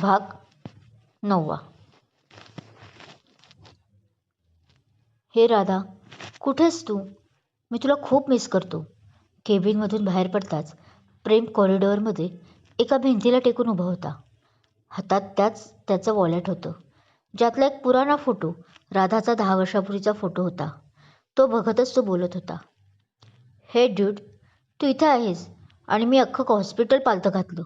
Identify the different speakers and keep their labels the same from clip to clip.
Speaker 1: भाग नववा. हे राधा कुठेस तू? मी तुला खूप मिस करतो. केबिनमधून बाहेर पडताच प्रेम कॉरिडॉरमध्ये एका भिंतीला टेकून उभा होता. हातात त्याच त्याचं वॉलेट होतं. ज्यातला एक पुराणा फोटो राधाचा दहा वर्षापूर्वीचा फोटो होता. तो बघतच तो बोलत होता. हे ड्यूड तू इथे आहेस आणि मी अख्खं हॉस्पिटल पालतं घातलं.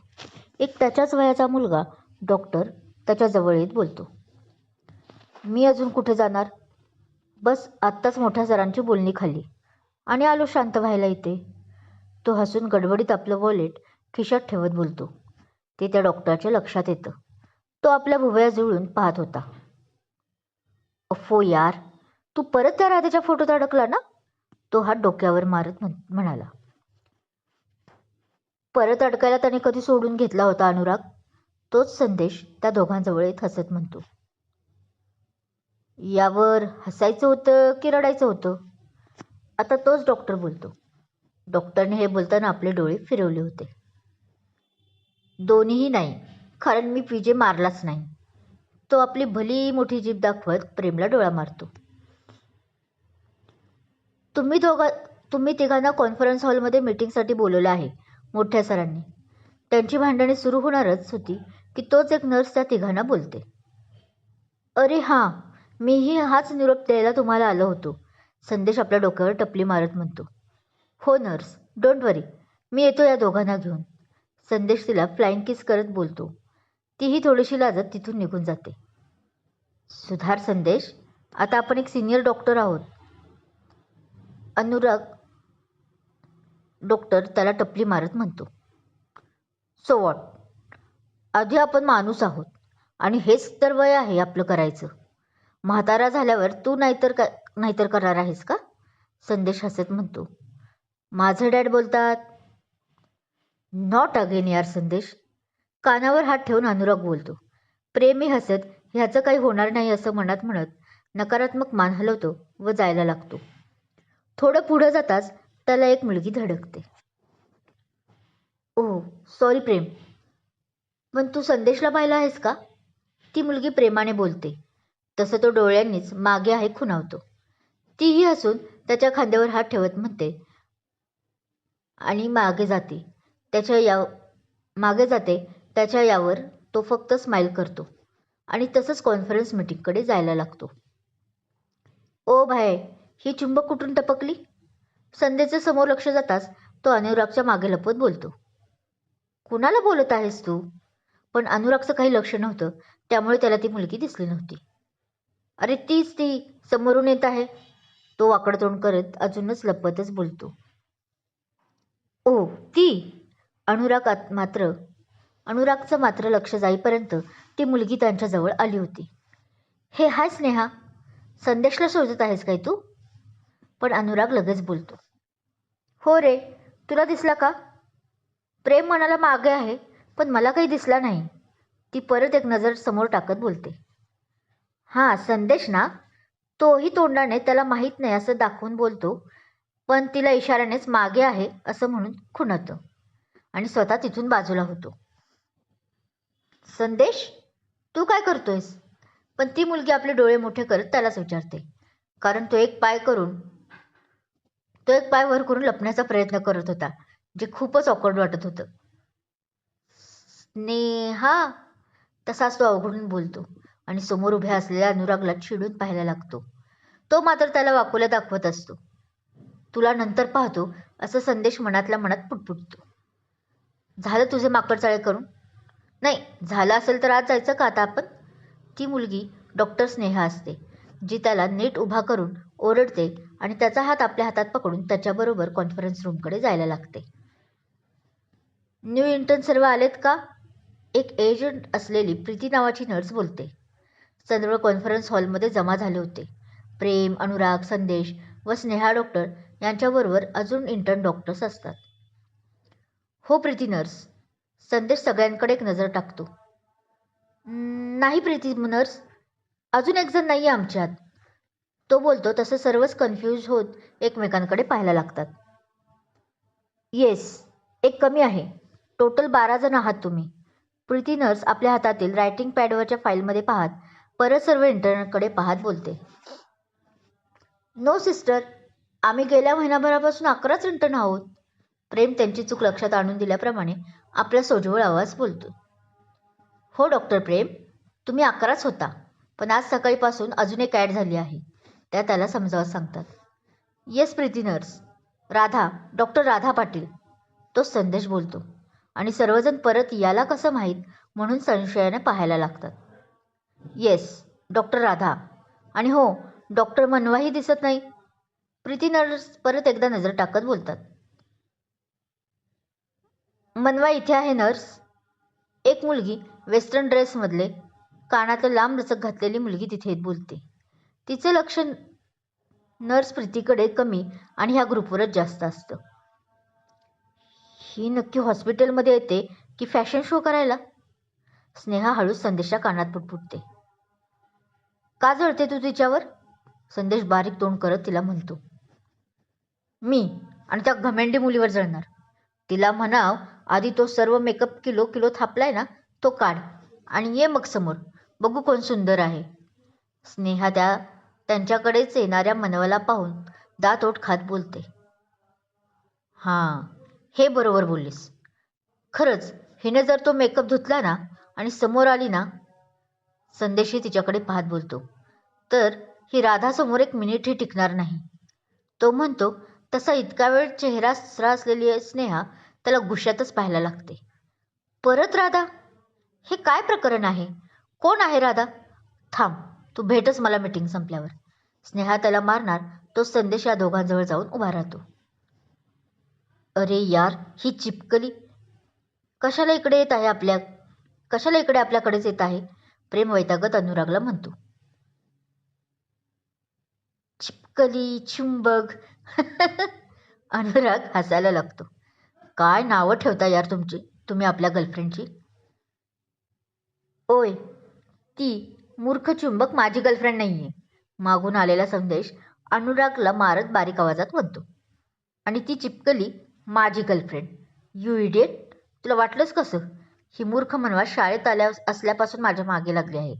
Speaker 1: एक त्याच्याच वयाचा मुलगा डॉक्टर त्याच्याजवळ येत बोलतो. मी अजून कुठे जाणार? बस आत्ताच मोठ्या सरांची बोलणी खाल्ली आणि आलो शांत व्हायला इथे. तो हसून गडबडीत आपलं वॉलेट खिशात ठेवत बोलतो. ते त्या डॉक्टरच्या लक्षात येतं. तो आपल्या भुवया जुळून पाहत होता. अफो यार तू परत त्या राधेच्या फोटोत अडकला ना? तो हात डोक्यावर मारत म्हण म्हणाला. परत अडकायला त्याने कधी सोडून घेतला होता अनुराग? तोच संदेश त्या दोघांजवळ येत हसत म्हणतो. यावर हसायचं होतं की रडायचं होतं? आता तोच डॉक्टर बोलतो. डॉक्टरने हे बोलताना आपले डोळे फिरवले होते. दोन्हीही नाही कारण मी पिजे मारलाच नाही. तो आपली भली मोठी जीभ दाखवत प्रेमला डोळा मारतो. तुम्ही दोघा तुम्ही तिघांना कॉन्फरन्स हॉलमध्ये मीटिंगसाठी बोलवलं आहे मोठ्या सरांनी. त्यांची भांडणे सुरू होणारच होती. की तोच एक नर्स त्या तिघांना बोलते. अरे हां मीही हाच निरोप द्यायला तुम्हाला आलो होतो. संदेश आपल्या डोक्यावर टपली मारत म्हणतो. हो नर्स डोंट वरी मी येतो या दोघांना घेऊन. संदेश तिला फ्लाईंग किस करत बोलतो. तीही थोडीशी लाजत तिथून निघून जाते. सुधार संदेश आता आपण एक सिनियर डॉक्टर आहोत. अनुराग डॉक्टर त्याला टपली मारत म्हणतो. सो वॉट आधी आपण माणूस आहोत. आणि हेच तर वय आहे आपलं करायचं. म्हातारा झाल्यावर तू नाहीतर का नाहीतर करणार आहेस का? संदेश हसत म्हणतो. माझं डॅड बोलतात. नॉट अगेन यार संदेश. कानावर हात ठेवून अनुराग बोलतो. प्रेमी हसत ह्याचं काही होणार नाही असं मनात म्हणत नकारात्मक मान हलवतो व जायला लागतो. थोडं पुढं जाताच त्याला एक मुलगी धडकते. ओ सॉरी प्रेम. पण तू संदेशला पाहिला आहेस का? ती मुलगी प्रेमाने बोलते. तसं तो डोळ्यांनीच मागे आहे खुणावतो. तीही हसून त्याच्या खांद्यावर हात ठेवत म्हणते आणि मागे जाते. त्याच्या या मागे जाते. त्याच्या यावर तो फक्त स्माईल करतो. आणि तसंच कॉन्फरन्स मीटिंगकडे जायला लागतो. ओ भाय ही चुंबक कुठून टपकली? संध्येचं समोर लक्ष जाताच तो अनुरागच्या मागे लपवत बोलतो. कुणाला बोलत आहेस तू? पण अनुरागचं काही लक्ष नव्हतं. त्यामुळे त्याला ती मुलगी दिसली नव्हती. अरे तीच ती समोरून येत आहे. तो वाकड तोंड करत अजूनच लपतच बोलतो. ओ ती? अनुराग मात्र अनुरागचं मात्र लक्ष जाईपर्यंत ती मुलगी त्यांच्याजवळ आली होती. हे हाय स्नेहा संदेशला शोधत आहेस काय तू? पण अनुराग लगेच बोलतो. हो रे तुला दिसला का? प्रेम मनाला मागे आहे. पण मला काही दिसला नाही. ती परत एक नजर समोर टाकत बोलते. हां संदेश ना? तोही तोंडाने त्याला माहीत नाही असं दाखवून बोलतो पण तिला इशाऱ्यानेच मागे आहे असं म्हणून खुणतं आणि स्वतः तिथून बाजूला होतो. संदेश तू काय करतोयस? पण ती मुलगी आपले डोळे मोठे करत त्यालाच विचारते. कारण तो एक पाय करून तो एक पाय वर करून लपण्याचा प्रयत्न करत होता जे खूपच ऑकवर्ड वाटत होतं. स्नेहा. तसाच तो अवघडून बोलतो आणि समोर उभ्या असलेल्या अनुरागला चिडून पाहायला लागतो. तो मात्र त्याला वाकुल्या दाखवत असतो. तुला नंतर पाहतो असं संदेश मनातल्या मनात पुटपुटतो. झालं तुझे माकड चाळे करून? नाही झालं असेल तर आज जायचं का आता आपण? ती मुलगी डॉक्टर स्नेहा असते जी त्याला नीट उभा करून ओरडते आणि त्याचा हात आपल्या हातात पकडून त्याच्याबरोबर कॉन्फरन्स रूमकडे जायला लागते. न्यू इंटर्न सर्व आलेत का? एक एजंट असलेली प्रीती नावाची नर्स बोलते. चंद्रवळ कॉन्फरन्स हॉलमध्ये जमा झाले होते. प्रेम अनुराग संदेश व स्नेहा डॉक्टर यांच्याबरोबर अजून इंटर्न डॉक्टर्स असतात. हो प्रीती नर्स संदेश सगळ्यांकडे एक नजर टाकतो. नाही प्रीती नर्स अजून एक जण नाही आहे आमच्यात. तो बोलतो तसं सर्वच कन्फ्यूज होत एकमेकांकडे पाहायला लागतात. येस एक कमी आहे. टोटल बारा जण आहात तुम्ही. प्रीती नर्स आपल्या हातातील रायटिंग पॅडवरच्या फाईलमध्ये पाहत परत सर्व इंटरनेटकडे पाहत बोलते. नो सिस्टर आम्ही गेल्या महिनाभरापासून अकराच इंटर्न आहोत. प्रेम त्यांची चूक लक्षात आणून दिल्याप्रमाणे आपला सोजवळ आवाज बोलतो. हो डॉक्टर प्रेम. तुम्ही अकराच होता पण आज सकाळीपासून अजून एक ॲड झाली आहे त्या त्याला समजावत सांगतात. Yes Preeti nurse Radha doctor Radha Patil. तो संदेश बोलतो. आणि सर्वजण परत याला कसं माहीत? म्हणून संशयाने पाहायला लागतात. Yes doctor Radha. आणि हो डॉक्टर मनवाही दिसत नाही. प्रीती नर्स परत एकदा नजर टाकत बोलतात. मनवा इथे आहे नर्स एक मुलगी वेस्टर्न ड्रेसमधले कानातलं लांब लचक घातलेली मुलगी तिथे बोलते. तिचं लक्ष नर्स प्रीतीकडे कमी आणि ह्या ग्रुपवरच जास्त असतं. ही नक्की हॉस्पिटलमध्ये येते की फॅशन शो करायला? स्नेहा हळूच संदेशच्या कानात पुटपुटते. का जळते तू तिच्यावर? संदेश बारीक तोंड करत तिला म्हणतो. मी आणि त्या घमेंडी मुलीवर जळणार. तिला म्हणाव आधी तो सर्व मेकअप किलो किलो थापलाय ना तो काढ आणि ये मग समोर. बघू कोण सुंदर आहे. स्नेहा त्या त्यांच्याकडेच येणाऱ्या मनवाला पाहून दात ओठ खात बोलते. हां हे बरोबर बोललीस. खरंच हिने जर तो मेकअप धुतला ना आणि समोर आली ना संदेशही तिच्याकडे पाहत बोलतो. तर ही राधासमोर एक मिनिटही टिकणार नाही. तो म्हणतो तसा इतका वेळ चेहरा सरा असलेली स्नेहा त्याला गुशातच पाहायला लागते. परत राधा? हे काय प्रकरण आहे? कोण आहे राधा? थांब तू भेटच मला मीटिंग संपल्यावर. स्नेहा त्याला मारणार तो संदेश या दोघांजवळ जाऊन उभा राहतो. अरे यार ही चिपकली. कशाला इकडे येत आहे आपल्या कशाला इकडे आपल्याकडेच येत आहे? प्रेम वैतागत अनुरागला म्हणतो. चिपकली चुंबक. अनुराग हसायला लागतो. काय नावं ठेवता यार तुमची? तुम्ही आपल्या गर्लफ्रेंडची ओय ती मूर्ख चुंबक माझी गर्लफ्रेंड नाही आहे मागून आलेला संदेश अनुरागला मारत बारीक आवाजात म्हणतो. आणि ती चिपकली माझी गर्लफ्रेंड यू इडियट तुला वाटलंच कसं? ही मूर्ख मनवा शाळेत आल्या असल्यापासून माझ्या मागे लागली आहे.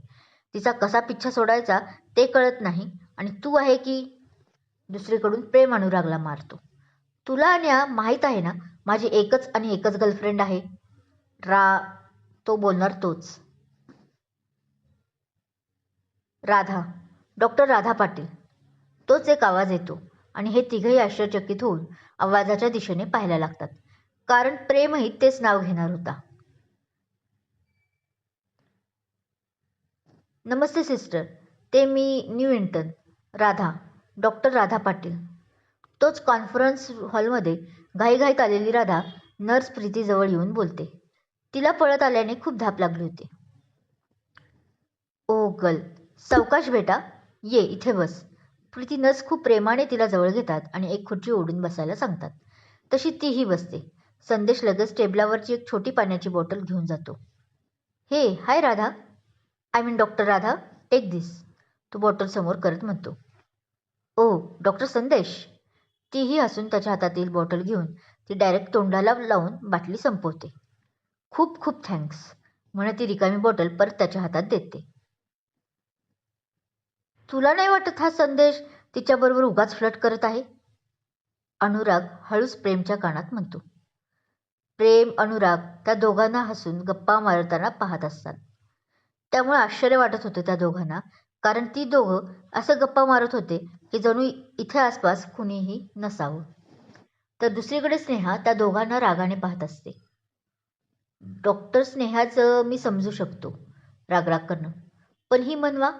Speaker 1: तिचा कसा पिच्छा सोडायचा ते कळत नाही आणि तू आहे की? दुसरीकडून प्रेम अनुरागला मारतो. तुला आणि माहीत आहे ना माझी एकच आणि एकच गर्लफ्रेंड आहे. रा तो बोलणार तोच. राधा. डॉक्टर राधा पाटील. तोच एक आवाज येतो. आणि हे तिघही आश्चर्यचकित होऊन आवाजाच्या दिशेने पाहायला लागतात. कारण प्रेमही तेच नाव घेणार होता. नमस्ते सिस्टर. ते मी new intern Radha. Doctor Radha Patil. तोच कॉन्फरन्स हॉलमध्ये घाईघाईत आलेली राधा नर्स प्रीतीजवळ येऊन बोलते. तिला पळत आल्याने खूप धाप लागली होती. ओ गल. सावकाश बेटा ये इथे बस. प्रीती नस खूप प्रेमाने तिला जवळ घेतात आणि एक खुर्ची ओढून बसायला सांगतात. तशी तीही बसते. संदेश लगेच टेबलावरची एक छोटी पाण्याची बॉटल घेऊन जातो. हे hi Radha. I mean doctor Radha take this. तो बॉटल समोर करत म्हणतो. ओ डॉक्टर संदेश. तीही हसून त्याच्या हातातील बॉटल घेऊन ती डायरेक्ट तोंडाला लावून बाटली संपवते. खूप खूप थँक्स. म्हणत ती रिकामी बॉटल परत त्याच्या हातात देते. तुला नाही वाटत हा संदेश तिच्याबरोबर उगाच फ्लट करत आहे? अनुराग हळूच प्रेमच्या कानात म्हणतो. प्रेम अनुराग त्या दोघांना हसून गप्पा मारताना पाहत असतात. त्यामुळे आश्चर्य वाटत होते त्या दोघांना कारण ती दोघं असं गप्पा मारत होते की जणू इथे आसपास कुणीही नसावं. तर दुसरीकडे स्नेहा त्या दोघांना रागाने पाहत असते. डॉक्टर स्नेहाचं मी समजू शकतो रागराग करणं. पण ही मनवा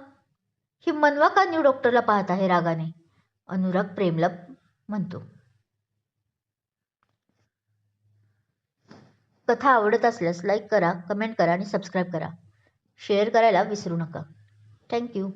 Speaker 1: ही मनवा का न्यू डॉक्टरला पाहत आहे रागाने? अनुराग प्रेमला म्हणतो. कथा आवडत असल्यास लाईक करा कमेंट करा आणि सबस्क्राईब करा. शेअर करायला विसरू नका. थँक्यू